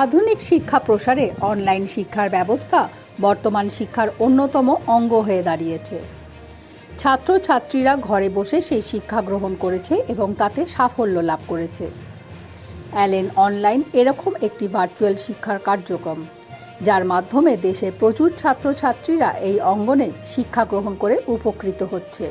আধুনিক শিক্ষা প্রসারে অনলাইন শিক্ষার ব্যবস্থা বর্তমান শিক্ষার অন্যতম অঙ্গ হয়ে দাঁড়িয়েছে। ছাত্রছাত্রীরা ঘরে বসে সেই শিক্ষা গ্রহণ করেছে এবং তাতে সাফল্য লাভ করেছে। অ্যালেন, অনলাইন এরকম একটি ভার্চুয়াল শিক্ষার কার্যক্রম, যার মাধ্যমে দেশের প্রচুর ছাত্রছাত্রীরা এই অঙ্গনে শিক্ষা গ্রহণ করে উপকৃত হচ্ছে।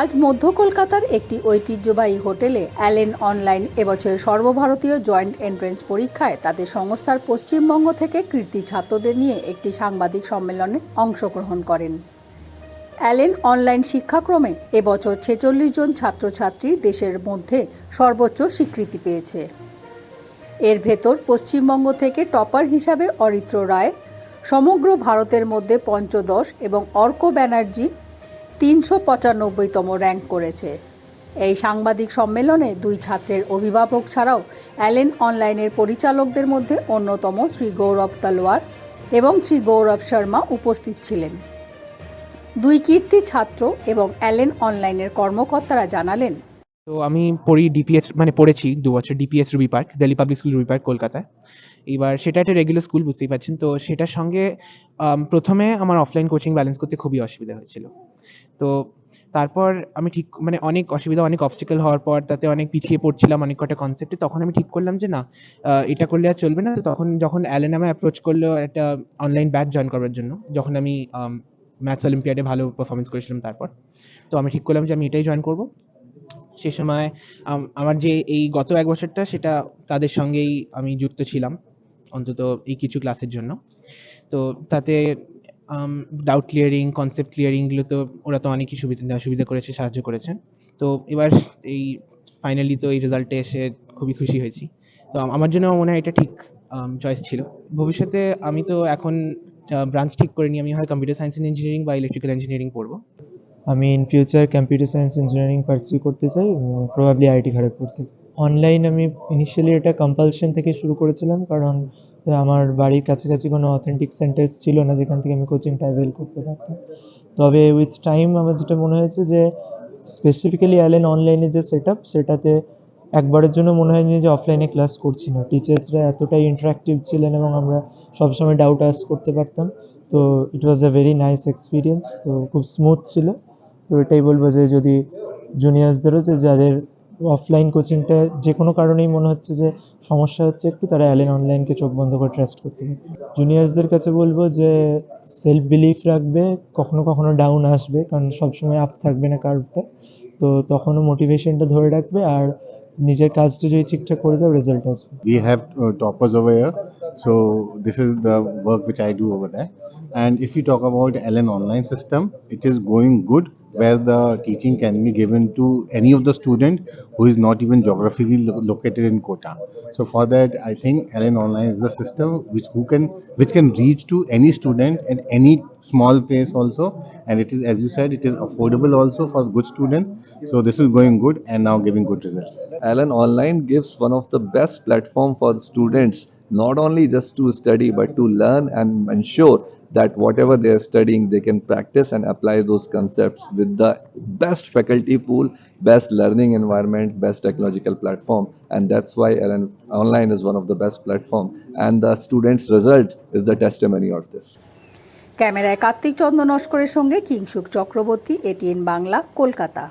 আজ মধ্য কলকাতার একটি ঐতিহ্যবাহী হোটেলে অ্যালেন অনলাইন এবছরের সর্বভারতীয় জয়েন্ট এন্ট্রেন্স পরীক্ষায় তাদের সংস্থার পশ্চিমবঙ্গ থেকে কৃতি ছাত্রদের নিয়ে একটি সাংবাদিক সম্মেলনে অংশগ্রহণ করেন। অ্যালেন অনলাইন শিক্ষাক্রমে এবছর ছেচল্লিশ জন ছাত্রছাত্রী দেশের মধ্যে সর্বোচ্চ স্বীকৃতি পেয়েছে। এর ভেতর পশ্চিমবঙ্গ থেকে টপার হিসাবে অরিত্র রায়, সমগ্র ভারতের মধ্যে পঞ্চদশ এবং অর্ক ব্যানার্জি তিনশো পঁচানব্বইতম র্যাঙ্ক করেছে। এই সাংবাদিক সম্মেলনে দুই ছাত্রের অভিভাবক ছাড়াও অ্যালেন অনলাইনের পরিচালকদের মধ্যে অন্যতম শ্রী গৌরব তলোয়ার এবং শ্রী গৌরব শর্মা উপস্থিত ছিলেন। দুই কীর্তি ছাত্র এবং অ্যালেন অনলাইনের কর্মকর্তারা জানালেন, তো আমি পড়ি ডিপিএস মানে পড়েছি দু বছর DPS Ruby Park, Delhi public school Ruby Park, কলকাতায়। এবার সেটা একটা রেগুলার স্কুল বুঝতেই পারছেন। তো সেটার সঙ্গে প্রথমে আমার অফলাইন কোচিং ব্যালেন্স করতে খুবই অসুবিধা হয়েছিল। তো তারপর আমি ঠিক মানে অনেক অসুবিধা, অনেক অবস্টিকেল হওয়ার পর তাতে অনেক পিছিয়ে পড়ছিলাম অনেক কটা কনসেপ্টে তখন আমি ঠিক করলাম যে না এটা করলে আর চলবে না। তো তখন যখন অ্যালেন আমায় অ্যাপ্রোচ করল একটা অনলাইন ব্যাচ জয়েন করার জন্য, যখন আমি ম্যাথস অলিম্পিয়াডে ভালো পারফরমেন্স করেছিলাম তারপর, তো আমি ঠিক করলাম যে আমি এটাই জয়েন করব। সে সময় আমার যে এই গত এক বছরটা, সেটা তাদের সঙ্গেই আমি যুক্ত ছিলাম, অন্তত এই কিছু ক্লাসের জন্য। তো তাতে ডাউট ক্লিয়ারিং কনসেপ্ট ক্লিয়ারিংগুলো তো ওরা তো অনেকই সুবিধা সুবিধা করেছে, সাহায্য করেছেন তো এবার এই ফাইনালি তো এই রেজাল্টে এসে খুবই খুশি হয়েছি। তো আমার জন্য মনে হয় এটা ঠিক চয়েস ছিল। ভবিষ্যতে আমি তো এখন ব্রাঞ্চ ঠিক করিনি আমি হয় কম্পিউটার সায়েন্স অ্যান্ড ইঞ্জিনিয়ারিং বা ইলেকট্রিক্যাল ইঞ্জিনিয়ারিং পড়ব। আমি in future computer science engineering pursue করতে চাই প্রবাবলি আইআইটি খড়গপুর থেকে। অনলাইন আমি ইনিশিয়ালি এটা কম্পালশন থেকে শুরু করেছিলাম, কারণ আমার বাড়ির কাছাকাছি কোনো অথেন্টিক সেন্টার্স ছিল না যেখান থেকে আমি কোচিংটা অ্যাভেল করতে পারতাম। তবে উইথ টাইম আমার যেটা মনে হয়েছে যে স্পেসিফিক্যালি অ্যালেন অনলাইনে যে সেট আপ সেটাতে একবারের জন্য মনে হয়নি যে অফলাইনে ক্লাস করছি না। টিচার্সরা এতটাই ইন্টারাক্টিভ ছিলেন এবং আমরা সবসময় ডাউট আস করতে পারতাম। তো it was a very nice experience তো খুব স্মুথ ছিল। তো এটাই বলব যে যদি জুনিয়র্সদেরও যে যাদের অফলাইন কোচিংটা যে কোনো কারণেই মনে হচ্ছে যে সমস্যা হচ্ছে একটু তারা অ্যালেন অনলাইনকে চোখ বন্ধ করে ট্রাস্ট করতে পারে। জুনিয়র্সদের কাছে বলব যে সেলফ বিলিফ রাখবে কখনো কখনো ডাউন আসবে কারণ সবসময় আপ থাকবে না কার্ভটা তো তখনও মোটিভেশনটা ধরে রাখবে আর নিজের কাজটা যদি ঠিকঠাক করে দাও রেজাল্ট আসবে। Uh, toppers over here so this is the work which i do over there and if you talk about ln online system it is going good where the teaching can be given to any of the student who is not even geographically lo- located in kota. So for that i think ln online is the system which who can which can reach to any student at any small place also. And it is as you said it is affordable also for good student. So this is going good and now giving good results. Alan Online gives one of the best platform for students not only just to study but to learn and ensure that whatever they are studying they can practice and apply those concepts with the best faculty pool best learning environment best technological platform and that's why Alan Online is one of the best platform and the students result is the testimony of this ক্যামেরায় কার্তিক চন্দ্র নস্করের সঙ্গে Kingshuk Chakraborty ATN Bangla Kolkata